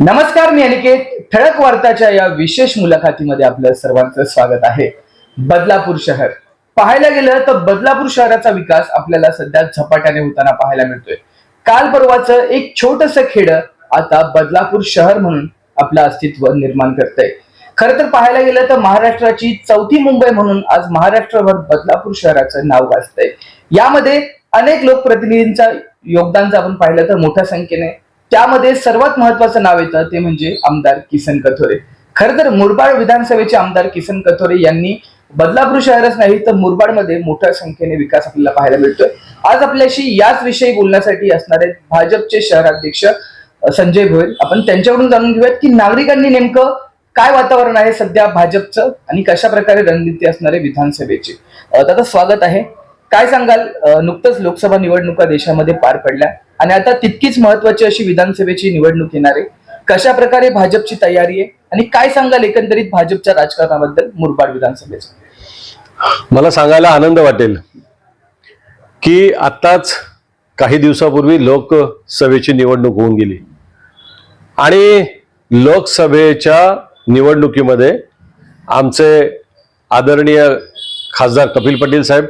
नमस्कार मी अनिकेत. ठळक वार्ताच्या या विशेष मुलाखतीमध्ये आपलं सर्वांचं स्वागत आहे. बदलापूर शहर. पाहायला गेलं तर बदलापूर शहराचा विकास आपल्याला सध्या झपाट्याने होताना पाहायला मिळतोय. काल परवाचं एक छोटस खेड आता बदलापूर शहर म्हणून आपलं अस्तित्व निर्माण करतंय. खरं तर पाहायला गेलं तर महाराष्ट्राची चौथी मुंबई म्हणून आज महाराष्ट्रभर बदलापूर शहराचं नाव गाजतंय. यामध्ये अनेक लोकप्रतिनिधींचा योगदान जर आपण पाहिलं तर मोठ्या संख्येने त्यामध्ये सर्वात महत्वाचं नाव येतं ते म्हणजे आमदार किसन कथोरे. खर तर मुरबाड विधानसभेचे आमदार किसन कथोरे यांनी बदलापूर शहरच नाही तर मुरबाडमध्ये मोठ्या संख्येने विकास आपल्याला पाहायला मिळतोय. आज आपल्याशी याच विषयी बोलण्यासाठी असणारे भाजपचे शहराध्यक्ष संजय भोयर आपण त्यांच्याकडून जाणून घेऊयात की नागरिकांनी नेमकं काय वातावरण आहे सध्या भाजपचं आणि कशा प्रकारे रणनीती असणारे विधानसभेचे. अ, दादा स्वागत आहे. काय सांगाल? नुकतंच लोकसभा निवडणुका देशामध्ये पार पडल्या. आणि आता तितकीच महत्वाची अशी विधानसभेची निवडणूक येणार आहे. कशा प्रकारे भाजपची तयारी आहे आणि काय सांगाल एकंदरीत भाजपच्या राजकारणाबद्दल मुरबाड विधानसभेचं? मला सांगायला आनंद वाटेल की आत्ताच काही दिवसापूर्वी लोकसभेची निवडणूक होऊन गेली. आणि लोकसभेच्या निवडणुकीमध्ये आमचे आदरणीय खासदार कपिल पटेल साहेब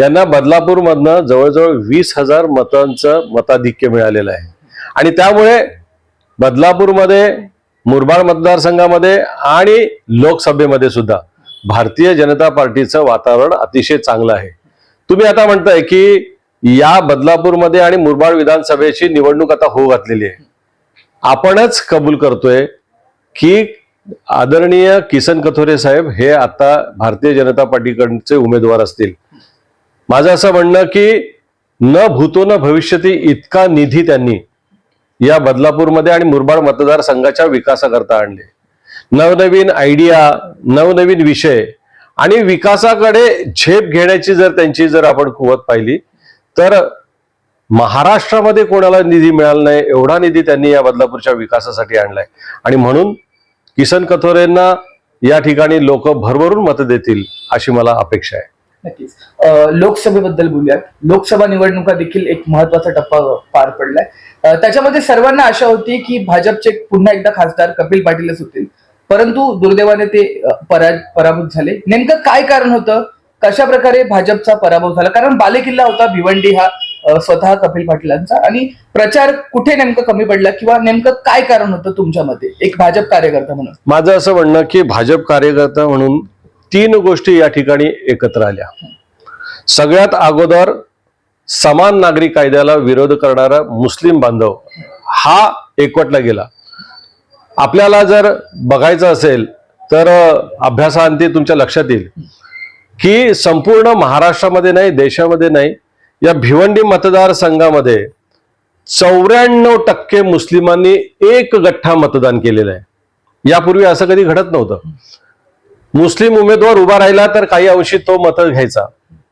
यांना बदलापूरमधनं जवळजवळ वीस हजार मतांचं मताधिक्य मिळालेलं आहे. आणि त्यामुळे बदलापूरमध्ये मुरबाड मतदारसंघामध्ये आणि लोकसभेमध्ये सुद्धा भारतीय जनता पार्टीचं वातावरण अतिशय चांगलं आहे. तुम्ही आता म्हणताय की या बदलापूरमध्ये आणि मुरबाड विधानसभेची निवडणूक आता होऊ घातलेली आहे. आपणच कबूल करतोय की आदरणीय किसन कथोरे साहेब हे आता भारतीय जनता पार्टीकडचे उमेदवार असतील. माझं असं म्हणणं की न भूतो न भविष्यती इतका निधी त्यांनी या बदलापूरमध्ये आणि मुरबाड मतदारसंघाच्या विकासाकरता आणले. नवनवीन आयडिया नवनवीन विषय आणि विकासाकडे झेप घेण्याची जर त्यांची जर आपण कुवत पाहिली तर महाराष्ट्रामध्ये कोणाला निधी मिळाला नाही एवढा निधी त्यांनी या बदलापूरच्या विकासासाठी आणलाय. आणि म्हणून किसन कथोरेंना या ठिकाणी लोक भरभरून मत देतील अशी मला अपेक्षा आहे. नक्कीच. लोकसभेबद्दल बोलूयात. लोकसभा निवडणुका देखील एक महत्त्वाचा टप्पा पार पडलाय. त्याच्यामध्ये सर्वांना आशा होती की भाजपचे पुन्हा एकदा खासदार कपिल पाटीलच होतील. परंतु दुर्दैवाने ते पराभूत झाले. नेमकं काय कारण होतं? कशा प्रकारे भाजपचा पराभव झाला? कारण बालेकिल्ला होता भिवंडी हा स्वतः कपिल पाटीलांचा. आणि प्रचार कुठे नेमकं कमी पडला किंवा नेमकं काय कारण होतं तुमच्या मते? एक भाजप कार्यकर्ता म्हणून. माझं असं म्हणणं की भाजप कार्यकर्ता म्हणून तीन गोष्टी या ठिकाणी एकत्र आल्या. सगळ्यात अगोदर समान नागरी कायद्याला विरोध करणारा मुस्लिम बांधव हा एकवटला गेला. आपल्याला जर बघायचं असेल तर अभ्यासाअंती तुमच्या लक्षात येईल की संपूर्ण महाराष्ट्रामध्ये नाही देशामध्ये नाही या भिवंडी मतदारसंघामध्ये चौऱ्याण्णव टक्के मुस्लिमांनी एक गठ्ठा मतदान केलेलं आहे. यापूर्वी असं कधी घडत नव्हतं. मुस्लिम उमेदवार उभा राहिला तर काही अंशी तो मत घ्यायचा.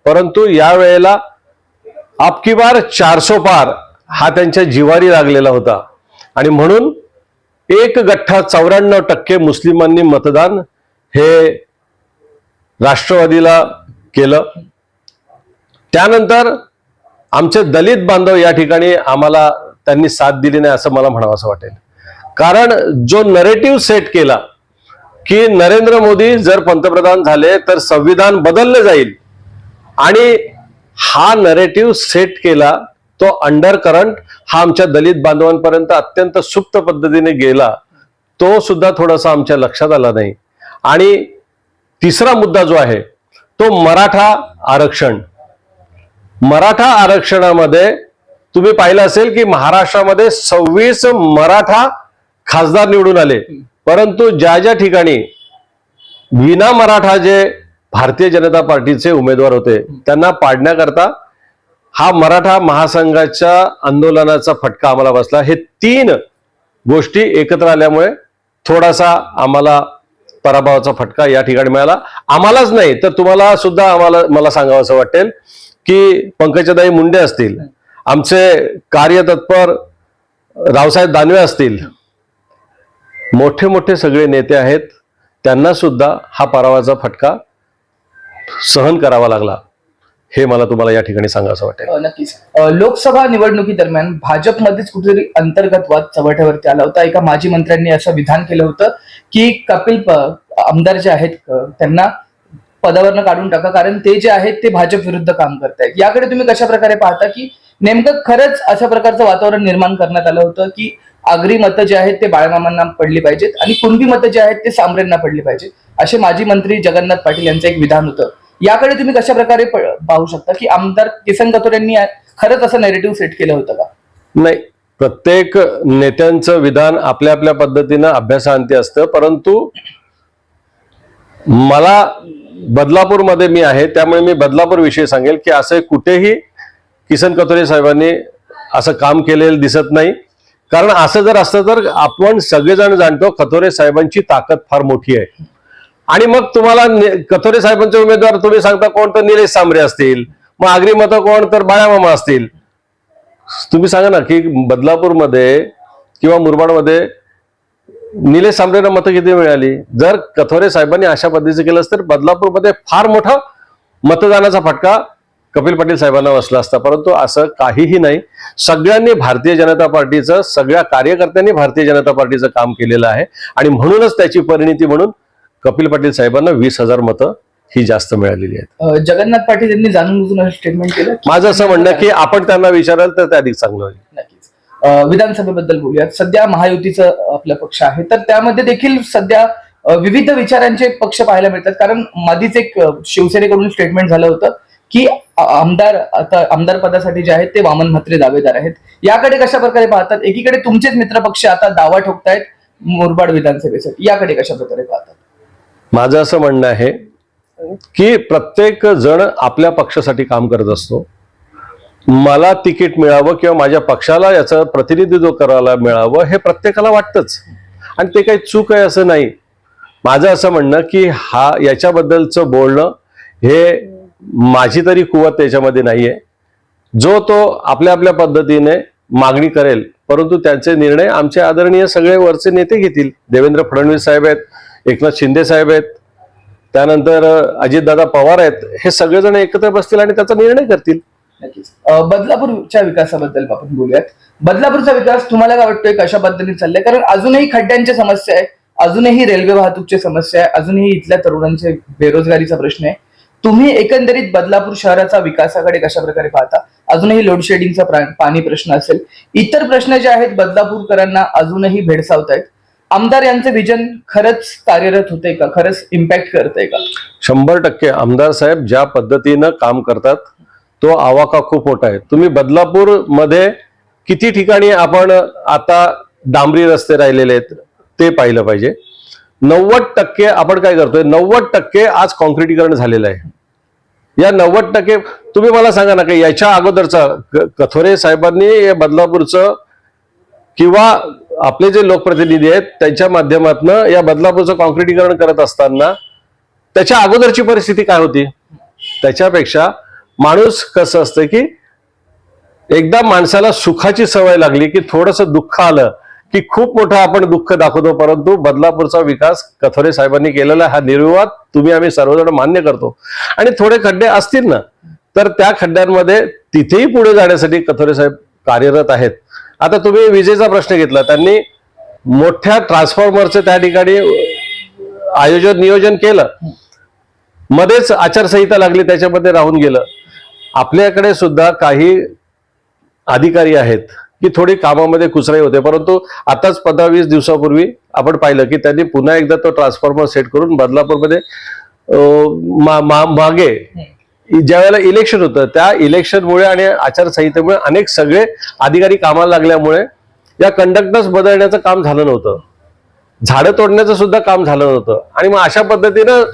परंतु यावेळेला आपकी बार चारसो पार हा त्यांच्या जिवारी लागलेला होता. आणि म्हणून एक गठ्ठा चौऱ्याण्णव टक्के मुस्लिमांनी मतदान हे राष्ट्रवादीला केलं. त्यानंतर आमचे दलित बांधव या ठिकाणी आम्हाला त्यांनी साथ दिली नाही असं मला म्हणावं असं वाटेल. कारण जो नरेटिव्ह सेट केला की नरेंद्र मोदी जर पंतप्रधान झाले तर संविधान बदललं जाईल. आणि हा नरेटिव्ह सेट केला तो अंडर करंट हा आमच्या दलित बांधवांपर्यंत अत्यंत सुप्त पद्धतीने गेला तो सुद्धा थोडासा आमच्या लक्षात आला नाही. आणि तिसरा मुद्दा जो आहे तो मराठा आरक्षण. मराठा आरक्षणामध्ये तुम्ही पाहिलं असेल की महाराष्ट्रामध्ये सव्वीस मराठा खासदार निवडून आले. परंतु ज्या ज्या ठिकाणी विना मराठा जे भारतीय जनता पार्टीचे उमेदवार होते त्यांना पाडण्याकरता हा मराठा महासंघाच्या आंदोलनाचा फटका आम्हाला बसला. हे तीन गोष्टी एकत्र आल्यामुळे थोडासा आम्हाला पराभवाचा फटका या ठिकाणी मिळाला. आम्हालाच नाही तर तुम्हाला सुद्धा आम्हाला मला सांगावं असं वाटेल की पंकजाताई मुंडे असतील आमचे कार्यतत्पर रावसाहेब दानवे असतील मोठे मोठे सगळे नेते आहेत. त्यांना सुद्धा हा परावाचा फटका सहन करावा लागला. हे मला तुम्हाला या ठिकाणी सांगावं वाटेल. नक्कीच. लोकसभा निवडणुकीदरम्यान भाजपमध्येच कुठेतरी अंतर्गत वाद चव्हाट्यावरती आला होता. एका माजी मंत्र्यांनी असं विधान केलं होतं की कपिल प- आमदार जे आहेत त्यांना पदावरनं काढून टाका. कारण ते जे आहेत ते भाजप विरुद्ध काम करतायत. याकडे तुम्ही कशा प्रकारे पाहता की नेमकं खरंच अशा प्रकारचं वातावरण निर्माण करण्यात आलं होतं की आगरी मतं जे आहेत ते बाळमामांना पडली पाहिजेत आणि कुणबी मतं जे आहेत ते सामरेंना पडली पाहिजेत. असे माजी मंत्री जगन्नाथ पाटील यांचं एक विधान होतं. याकडे तुम्ही कशा प्रकारे प- पाहू शकता की आमदार किसन कथोर यांनी खरंच असं नेरेटिव्ह सेट केलं होतं का? नाही प्रत्येक नेत्यांचं विधान आपल्या आपल्या पद्धतीनं अभ्यासांती असतं परंतु मला बदलापूरमध्ये मी आहे त्यामुळे मी बदलापूर विषयी सांगेल की असं कुठेही किसन कथोरे साहेबांनी असं काम केलेलं दिसत नाही. कारण असं जर असतं तर आपण सगळेजण जाणतो कथोरे साहेबांची ताकद फार मोठी आहे. आणि मग तुम्हाला कथोरे साहेबांचे उमेदवार तुम्ही सांगता कोण तर निलेश सांबरे असतील मग आगरी मतं कोण तर बाळामामा असतील. तुम्ही सांगा ना की बदलापूरमध्ये किंवा मुरबाडमध्ये निलेश सांबरेला मतं किती मिळाली? जर कथोरे साहेबांनी अशा पद्धतीचं केलं असतं तर बदलापूरमध्ये फार मोठा मतदानाचा फटका कपिल पाटील साहेबांना बसला असता परंतु असं काहीही नाही. सगळ्यांनी भारतीय जनता पार्टीचं सगळ्या कार्यकर्त्यांनी भारतीय जनता पार्टीचं काम केलेलं आहे. आणि म्हणूनच त्याची परिणिती म्हणून कपिल पाटील साहेबांना वीस हजार मतं ही जास्त मिळालेली आहेत. जगन्नाथ पाटील यांनी जाणून बुजून स्टेटमेंट केलं? माझं असं म्हणणं की आपण त्यांना विचाराल तर ते अधिक चांगलं होईल. विधानसभेबद्दल बोलूयात. सध्या महायुतीचं आपला पक्ष आहे. तर त्यामध्ये देखील सध्या विविध विचारांचे पक्ष पाहायला मिळतात. कारण मधीच एक शिवसेनेकडून स्टेटमेंट झालं होतं. की आमदार आता आमदार पदासाठी जे आहेत ते वामन म्हात्रे दावेदार आहेत. याकडे कशा प्रकारे पाहतात? एकीकडे तुमचेच मित्रपक्ष आता दावा ठोकतायत मुरबाड विधानसभेसाठी. याकडे कशा प्रकारे पाहतात? माझं असं म्हणणं आहे की प्रत्येक जण आपल्या पक्षासाठी काम करत असतो. मला तिकीट मिळावं किंवा माझ्या पक्षाला याचं प्रतिनिधित्व करायला मिळावं हे प्रत्येकाला वाटतंच. आणि ते काही चूक आहे असं नाही. माझं असं म्हणणं की हा याच्याबद्दलचं बोलणं हे माझी तरी कुवत त्याच्यामध्ये नाहीये. जो तो आपल्या आपल्या पद्धतीने मागणी करेल परंतु त्यांचे निर्णय आमचे आदरणीय सगळे वरचे नेते घेतील. देवेंद्र फडणवीस साहेब आहेत एकनाथ शिंदे साहेब आहेत त्यानंतर अजितदादा पवार आहेत हे सगळेजण एकत्र बसतील आणि त्याचा निर्णय करतील. बदलापूरच्या विकासाबद्दल आपण बोलूयात. बदलापूरचा विकास तुम्हाला काय वाटतोय? कशा पद्धतीने चाललाय? कारण अजूनही खड्ड्यांची समस्या आहे अजूनही रेल्वे वाहतूकची समस्या आहे अजूनही इथल्या तरुणांचे बेरोजगारीचा प्रश्न आहे. तुम्ही एकंदरीत बदलापूर शहराचा विकासाकडे कशा प्रकारे पाहता? अजूनही लोडशेडिंगचा पाणी प्रश्न असेल. इतर प्रश्न जे आहेत बदलापूरकरांना अजूनही भेडसावत आहेत आमदार यांचं विजन खरंच कार्यरत होते का? खरंच इम्पॅक्ट करते का? शंभर टक्के. आमदार साहेब ज्या पद्धतीनं काम करतात तो आवाका खूप मोठा आहे. तुम्ही बदलापूरमध्ये किती ठिकाणी आपण आता डांबरी रस्ते राहिलेले आहेत ते पाहिलं पाहिजे. नव्वद टक्के आपण काय करतोय नव्वद टक्के आज कॉन्क्रिटीकरण झालेलं आहे. या नव्वद टक्के तुम्ही मला सांगा ना की याच्या अगोदरचा क- कथोरे साहेबांनी या बदलापूरचं किंवा आपले जे लोकप्रतिनिधी आहेत त्यांच्या माध्यमातून या बदलापूरचं कॉन्क्रिटीकरण करत असताना त्याच्या अगोदरची परिस्थिती काय होती? त्याच्यापेक्षा माणूस कसं असतं की एकदा माणसाला सुखाची सवय लागली की थोडंसं दुःख आलं की खूप मोठं आपण दुःख दाखवतो परंतु बदलापूरचा विकास कथोरे साहेबांनी केलेला हा निर्विवाद तुम्ही आम्ही सर्वजण मान्य करतो. आणि थोडे खड्डे असतील ना तर त्या खड्ड्यांमध्ये तिथेही पुढे जाण्यासाठी कथोरे साहेब कार्यरत आहेत. आता तुम्ही विजेचा प्रश्न घेतला. त्यांनी मोठ्या ट्रान्सफॉर्मरचं त्या ठिकाणी आयोजन नियोजन केलं. मध्येच आचारसंहिता लागली त्याच्यामध्ये राहून गेलं. आपल्याकडे सुद्धा काही अधिकारी आहेत. की थोडी कामामध्ये कुचराई होते. परंतु आताच पंधरा वीस दिवसापूर्वी आपण पाहिलं की त्यांनी पुन्हा एकदा तो ट्रान्सफॉर्मर सेट करून बदलापूरमध्ये मा- मा- मागे ज्या वेळेला इलेक्शन होतं त्या इलेक्शनमुळे आणि आचारसंहितेमुळे अनेक सगळे अधिकारी कामाला लागल्यामुळे या कंडक्टर्स बदलण्याचं काम झालं नव्हतं. झाडं तोडण्याचं सुद्धा काम झालं नव्हतं. आणि मग अशा पद्धतीनं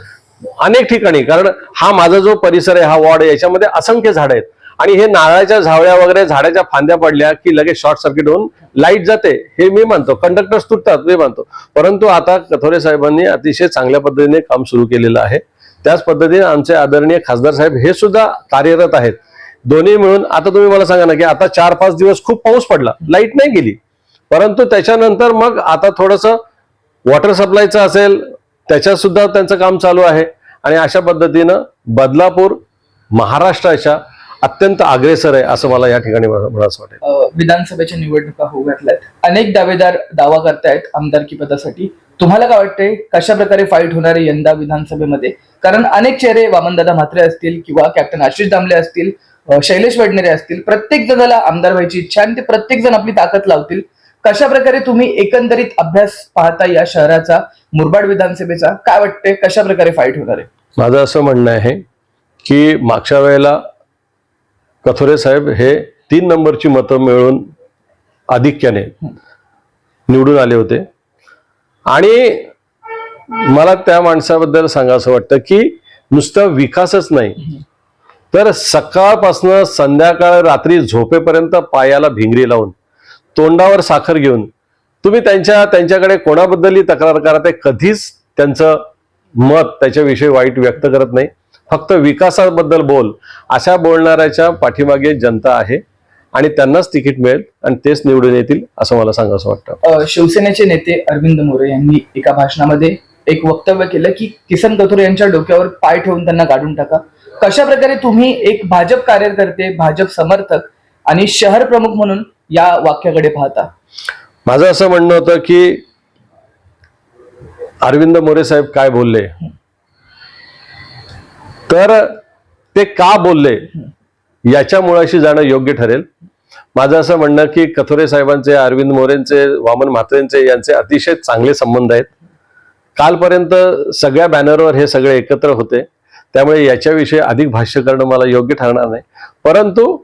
अनेक ठिकाणी कारण हा माझा जो परिसर आहे हा वॉर्ड आहे याच्यामध्ये असंख्य झाडं आहेत. आणि हे नारळाच्या झावळ्या वगैरे झाडाच्या फांद्या पडल्या की लगेच शॉर्ट सर्किट होऊन लाइट जाते हे मी मानतो कंडक्टर्स तुटतात मी मानतो परंतु आता कथोरे साहेबांनी अतिशय चांगल्या पद्धतीने काम सुरू केलेलं आहे. त्याच पद्धतीने आमचे आदरणीय खासदार साहेब हे सुद्धा कार्यरत आहेत. दोन्ही मिळून आता तुम्ही मला सांगा ना की आता चार पाच दिवस खूप पाऊस पडला लाइट नाही गेली. परंतु त्याच्यानंतर मग आता थोडंसं वॉटर सप्लायचं असेल त्याच्यात सुद्धा त्यांचं काम चालू आहे. आणि अशा पद्धतीनं बदलापूर महाराष्ट्राच्या अत्यंत अग्रेसर आहे असं मला या ठिकाणी मला मला असं वाटेल विधानसभेच्या निवडणुका होऊ घातल्यात. अनेक दावेदार दावा करतायत आमदारकी पदासाठी तुम्हाला काय वाटतंय कशा प्रकारे फाईट होणार आहे यंदा विधानसभेमध्ये? कारण अनेक चेहरे वामनदादा म्हात्रे असतील किंवा कॅप्टन आशिष दामले असतील शैलेश वडनेरे असतील प्रत्येक जणाला आमदार व्हायची इच्छा आणि ते प्रत्येक जण आपली ताकद लावतील. कशा प्रकारे तुम्ही एकंदरीत अभ्यास पाहता या शहराचा मुरबाड विधानसभेचा? काय वाटतंय कशा प्रकारे फाईट होणार आहे? माझं असं म्हणणं आहे की मागच्या वेळेला कथोरे साहेब हे तीन नंबरची मतं मिळून आधिक्याने निवडून आले होते. आणि मला त्या माणसाबद्दल सांगावं वाटतं की नुसतं विकासच नाही. तर सकाळपासनं संध्याकाळ रात्री झोपेपर्यंत पायाला भिंगरी लावून तोंडावर साखर घेऊन तुम्ही त्यांच्या त्यांच्याकडे कोणाबद्दलही तक्रार करा ते कधीच त्यांचं मत त्याच्याविषयी वाईट व्यक्त करत नाही. फक्त विकासाबद्दल बोल अशा बोलणाऱ्याच्या पाठीमागे जनता आहे आणि त्यांनाच तिकीट मिळेल आणि तेच निवडून येतील असं मला सांगावं वाटतं. अ, शिवसेनेचे नेते अरविंद मोरे यांनी एका भाषणामध्ये एक वक्तव्य केलं की किसन कथोरे यांच्या डोक्यावर पाय ठेवून त्यांना काढून टाका. कशा प्रकारे तुम्ही एक भाजप कार्यकर्ते भाजप समर्थक आणि शहर प्रमुख म्हणून या वाक्याकडे पाहता? माझं असं म्हणणं होतं की अरविंद मोरे साहेब काय बोलले? तर ते का बोलले? याच्या मुळाशी जाणं योग्य ठरेल. माझं असं म्हणणं की कथोरे साहेबांचे अरविंद मोरेंचे वामन म्हात्रेंचे यांचे अतिशय चांगले संबंध आहेत. कालपर्यंत सगळ्या बॅनरवर हे सगळे एकत्र होते. त्यामुळे याच्याविषयी अधिक भाष्य करणं मला योग्य ठरणार नाही. परंतु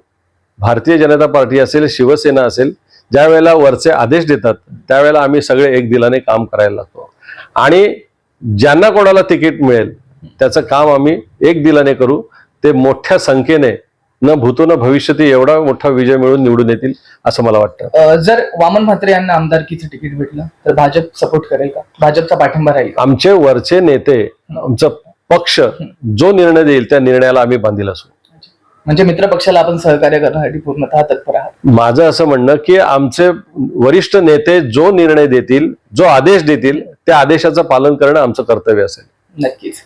भारतीय जनता पार्टी असेल शिवसेना असेल ज्या वेळेला वरचे आदेश देतात त्यावेळेला आम्ही सगळे एक दिलाने काम करायला लागतो. आणि ज्यांना कोणाला तिकीट मिळेल त्याचं काम आम्ही एक दिलाने करू. ते मोठ्या संख्येने न भूतो न भविष्यती एवढा मोठा विजय मिळून निवडून येतील असं मला वाटतं. जर वामन म्हात्रे यांना आमदारकीचं तिकीट भेटलं तर भाजप सपोर्ट करेल का? भाजपचा पाठिंबा राहील? आमचे वरचे नेते आमचा पक्ष जो निर्णय देईल त्या निर्णयाला आम्ही बांधील असू. म्हणजे मित्र पक्षाला आपण सहकार्य करण्यासाठी पूर्णतः तत्पर आहात. माझं असं म्हणणं की आमचे वरिष्ठ नेते जो निर्णय देतील जो आदेश देतील त्या आदेशाचं पालन करणं आमचं कर्तव्य असेल. नक्कीच.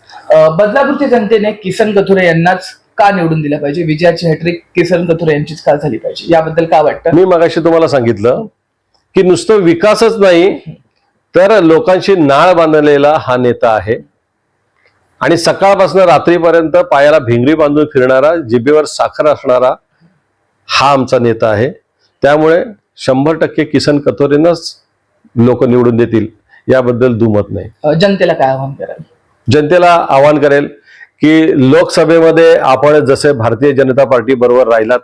बदलापूरच्या जनतेने किसन कथोरे यांनाच का निवडून दिलं पाहिजे? विजयाची हॅट्रिक किसन कथोरे यांचीच का झाली पाहिजे? याबद्दल काय वाटतं? मी मगाशी तुम्हाला सांगितलं की नुसतं विकासच नाही तर लोकांशी नाळ बांधलेला हा नेता आहे. आणि सकाळपासून रात्रीपर्यंत पायाला भिंगरी बांधून फिरणारा जिभेवर साखर असणारा हा आमचा नेता आहे. त्यामुळे शंभर टक्के किसन कथोरेनंच लोक निवडून देतील याबद्दल दुमत नाही. जनतेला काय आवाहन कराल? जनतेला आवाहन करेल की लोकसभेमध्ये आपण जसे भारतीय जनता पार्टी बरोबर राहिलात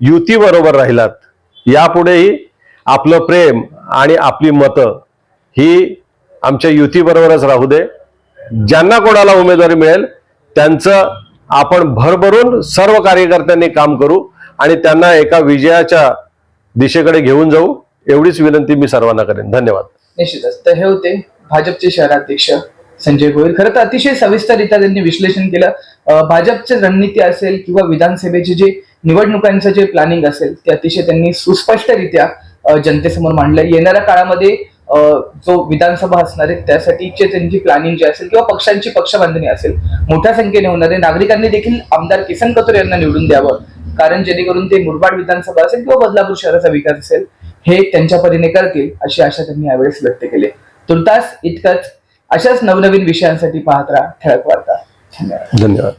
युती बरोबर राहिलात यापुढेही आपलं प्रेम आणि आपली मतं ही आमच्या युती बरोबरच राहू दे. ज्यांना कोणाला उमेदवारी मिळेल त्यांचं आपण भरभरून सर्व कार्यकर्त्यांनी काम करू आणि त्यांना एका विजयाच्या दिशेकडे घेऊन जाऊ एवढीच विनंती मी सर्वांना करेन. धन्यवाद. निश्चितच. तर हे होते भाजपचे शहराध्यक्ष संजय गोयल. खरं तर अतिशय सविस्तररित्या त्यांनी विश्लेषण केलं. भाजपचे रणनीती असेल किंवा विधानसभेचे जे निवडणुकांचं जे प्लॅनिंग असेल ते अतिशय त्यांनी सुस्पष्टरित्या जनतेसमोर मांडलं येणाऱ्या काळामध्ये जो विधानसभा असणार आहे त्यासाठीचे त्यांची प्लॅनिंग जी असेल किंवा पक्षांची पक्षबांधणी असेल मोठ्या संख्येने होणार आहे. नागरिकांनी देखील आमदार किसन कतोर यांना निवडून द्यावं. कारण जेणेकरून ते मुरबाड विधानसभा असेल किंवा बदलापूर शहराचा विकास असेल हे त्यांच्या परीने करतील अशी आशा त्यांनी यावेळेस व्यक्त केली. तुर्तास इतकंच. अशाच नवनवीन विषयांसाठी पाहत राहा. ठळक वार्ता. धन्यवाद. धन्यवाद.